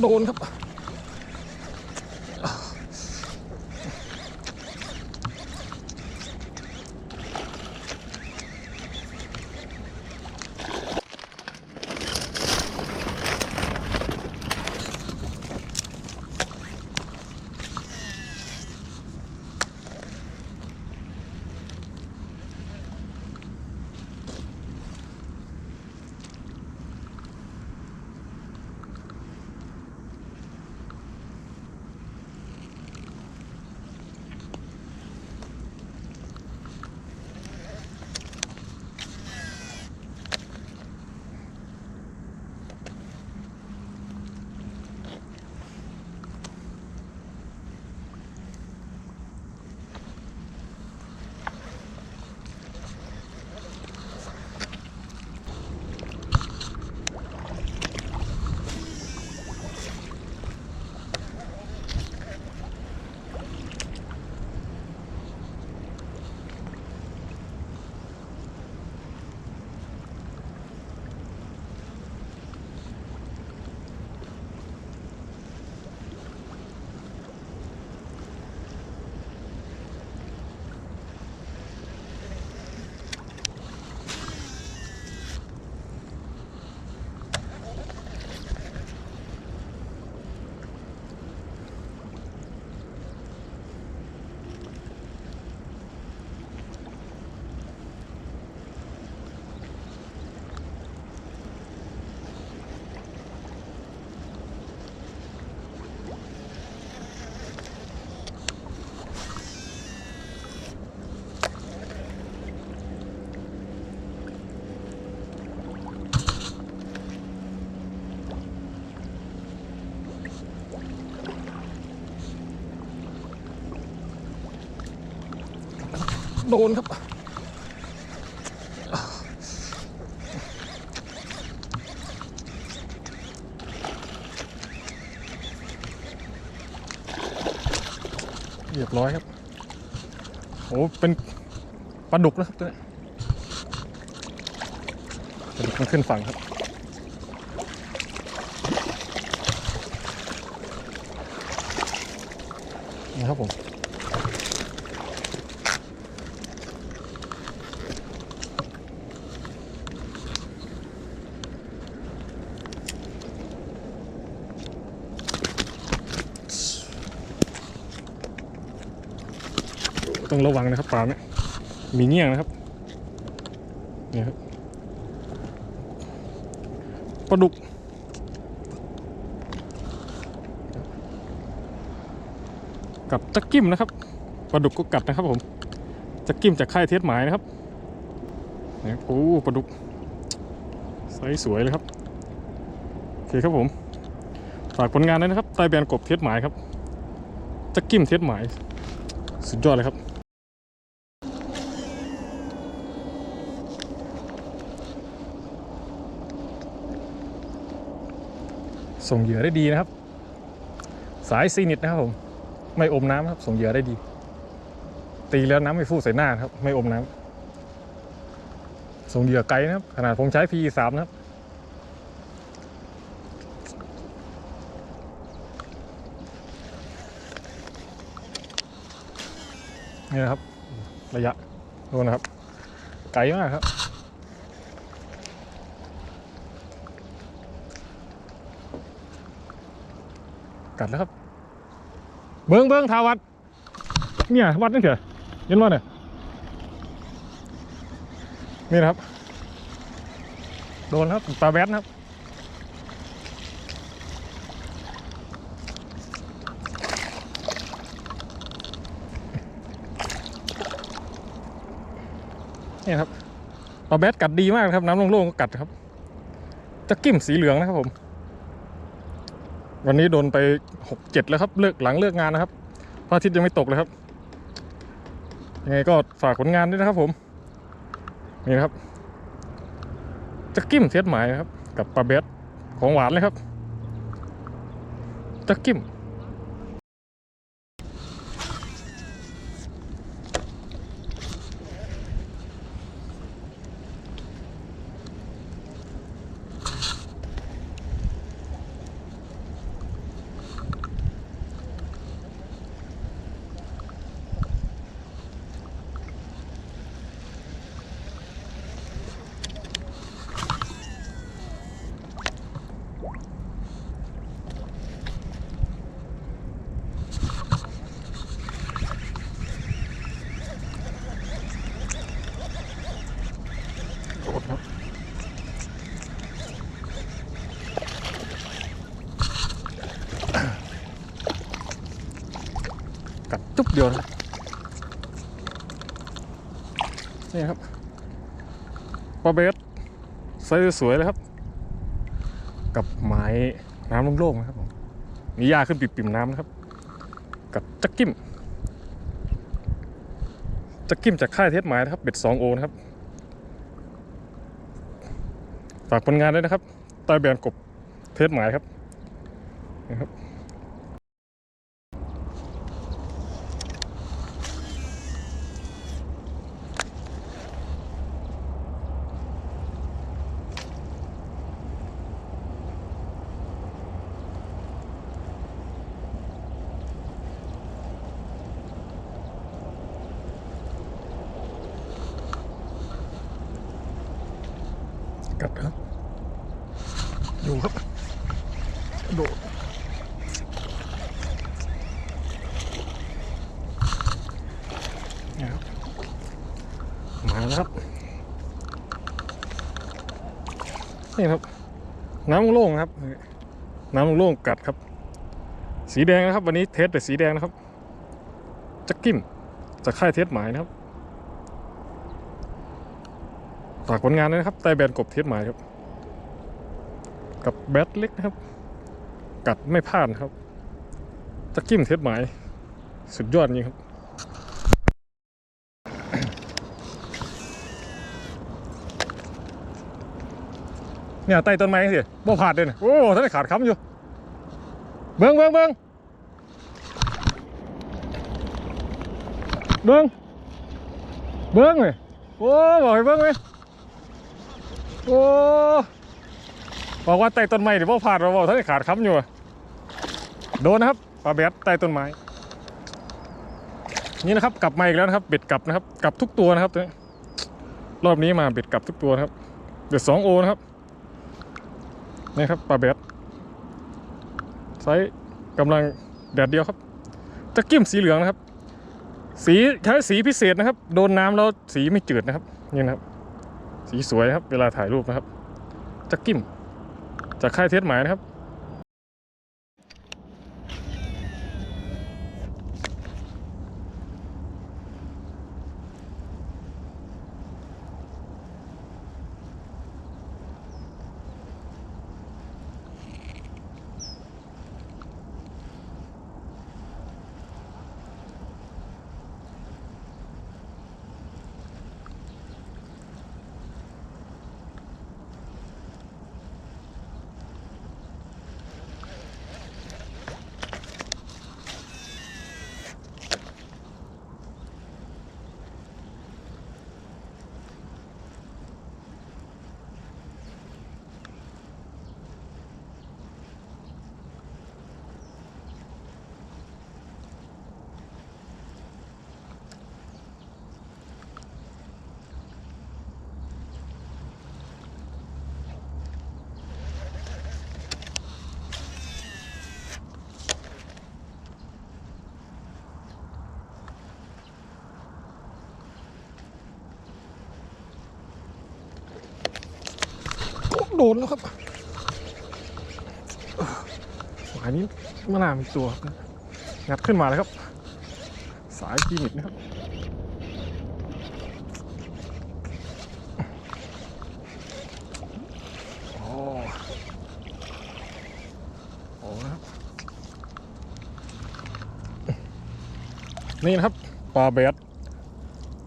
โดนครับ โดนครับ เรียบร้อยครับโอ้เป็นปลาดุกนะครับตัวนี้ปลาดุกมันขึ้นฝั่งครับนะครับผม ต้องระวังนะครับปลาเนี่ยมีเงี้ยงนะครับเนี่ยครับปลาดุกกับจักกิ้มนะครับปลาดุกก็กัดนะครับผมจักกิ้มจากค่ายเทสหมายนะครับนี่โอ้ปลาดุกไซส์สวยเลยครับโอเคครับผมฝากผลงานด้วยนะครับใต้แบรนด์กบเทสหมายครับจักกิ้มเทสหมายสุดยอดเลยครับ ส่งเหยื่อได้ดีนะครับ สายซีนิตนะครับผม ไม่อมน้ำครับ ส่งเหยื่อได้ดี ตีแล้วน้ำไม่ฟูใส่หน้าครับ ไม่อมน้ำส่งเหยื่อไกลนะครับ ขนาดผมใช้ PE 3 นะครับนี่นะครับ ระยะดูนะครับ ไกลมากครับ กัดแล้วครับ เบิ้งเบิ้งทาวัด เนี่ยวัดนี่เถอะเห็นว่าเนี่ยนี่นะครับ โดนครับปลาแบดครับนี่ครับปลาแบดกัดดีมากครับ น้ำโล่งๆก็กัดครับจะกิ้มสีเหลืองนะครับผม วันนี้โดนไปหกเจ็ดแล้วครับเลิกหลังเลิกงานนะครับพระอาทิตย์ยังไม่ตกเลยครับยังไงก็ฝากผลงานด้วยนะครับ ผมนี่นะครับจะกิ้มเซตหมายนะครับ กับปลาเบสของหวานเลยครับจะกิ้ม จุ๊บ เดียวนะนี่ครับปลาเบสไซส์สวยเลยครับ กับไม้น้ำโล่งๆนะครับผมมีหญ้าขึ้นปิ่มๆน้ำนะครับ กับจักกิ้มจักกิ้มจากค่ายเทสหมายนะครับเบ็ดสองโอนะครับฝากผลงานด้วยนะครับใต้แบรนด์กบเทสหมายครับนะครับ กัดครับ อยู่ครับโดดนี่ครับมาแล้วครับนี่ครับ น้ำโล่งครับ น้ำโล่งกัดครับ สีแดงนะครับ วันนี้เทสแต่สีแดงนะครับจักกิ้มจากค่ายเทสหมายนะครับ ฝากผลงานด้วยนะครับใต้แบนกบเทสหมายครับ กับแบทเล็กนะครับ กัดไม่พลาดครับตะกิ้มเทสหมาย สุดยอดจริงครับเนี่ยใต้ต้นไม้สิบ่ผาดเลยนะโอ้ท่านขาดค้ำอยู่ เบิ้งเบิ้งเบิ้งเบิ้งเบิ้งเลยโอ้บอกให้เบิ้งเลย โอ้บอกว่าใต้ต้นไม้เดี๋ยวพ่อพลาดเราบอกท่านขาดค้ำอยู่อะโดนนะครับปลาเบ็ดใต้ต้นไม้นี่นะครับกลับมาอีกแล้วนะครับเบ็ดกลับนะครับกลับทุกตัวนะครับรอบนี้มาเบ็ดกลับทุกตัวนะครับเบ็ดสองโอนะครับนี่ครับปลาเบ็ดไซส์กำลังแดดเดียวครับตะกิ้มสีเหลืองนะครับ สีใช้สีพิเศษนะครับ โดนน้ำแล้วสีไม่จืดนะครับนี่นะครับ สีสวยครับ เวลาถ่ายรูปนะครับจักกิ้มจากค่ายเทสหมายนะครับ โดนแล้วครับหมายนี้มะนาวมีตัวครับงัดขึ้นมาแล้วครับ สายกีมิดนะครับโอ้โอ้นะครับนี่นะครับปลาเบส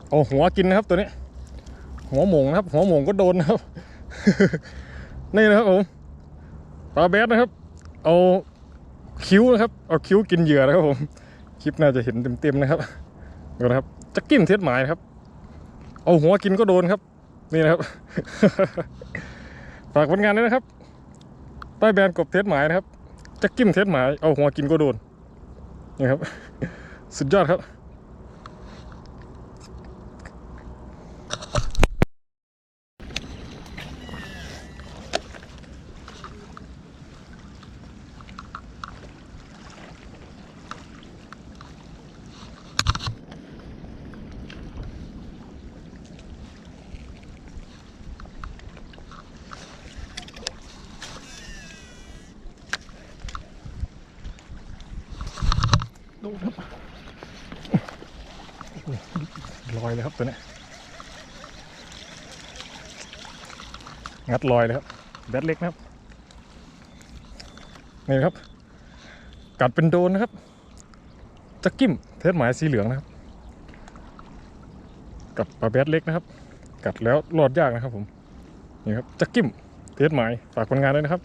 เอาหัวกินนะครับตัวนี้ หัวหมงนะครับ หัวหมงก็โดนนะครับ นี่นะครับผมปลาแบดนะครับ เอาคิ้วนะครับ เอาคิ้วกินเหยื่อนะครับผม คลิปน่าจะเห็นเต็มๆนะครับดูนะครับจะกิ้มเทสหมายนะครับ เอาหัวกินก็โดนครับ นี่นะครับ ฝากผลงานด้วยนะครับ ใต้แบรนด์กบเทสหมายนะครับจะกิ้มเทสหมาย เอาหัวกินก็โดนนี่ครับ สุดยอดครับ โดนครับลอยเลยครับตัวนี้งัดลอยเลยครับแบตเล็กนะครับนี่ครับ กัดเป็นโดนนะครับจะกิ้มเทสหมายสีเหลืองนะครับ กับปลาแบตเล็กนะครับ กัดแล้วรอดยากนะครับผมนี่ครับจะกิ้มเทสหมายฝากผลงานด้วยนะครับ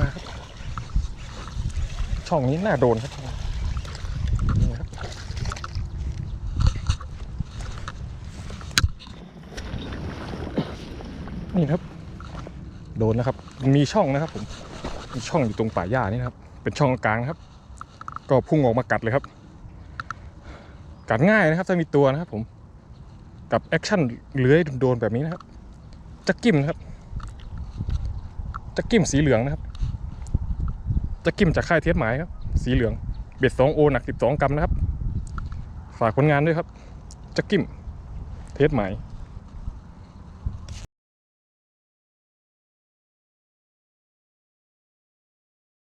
มาครับ ช่องนี้น่าโดนครับนี่ครับ นี่ครับ โดนนะครับ มีช่องนะครับ ผมมีช่องอยู่ตรงป่าหญ้านี่นะครับ เป็นช่องกลางครับ ก็พุ่งออกมากัดเลยครับ กัดง่ายนะครับ ถ้ามีตัวนะครับ ผมกับแอคชั่นเลื้อยโดนแบบนี้นะครับจะกิ้มนะครับจะกิ้มสีเหลืองนะครับ จะกิมจากค่ายเทียสหมายครับ สีเหลือง เบ็ดสองโอหนักสิบสองกรัมนะครับ ฝากผลงานด้วยครับ จะกิมเทสหมาย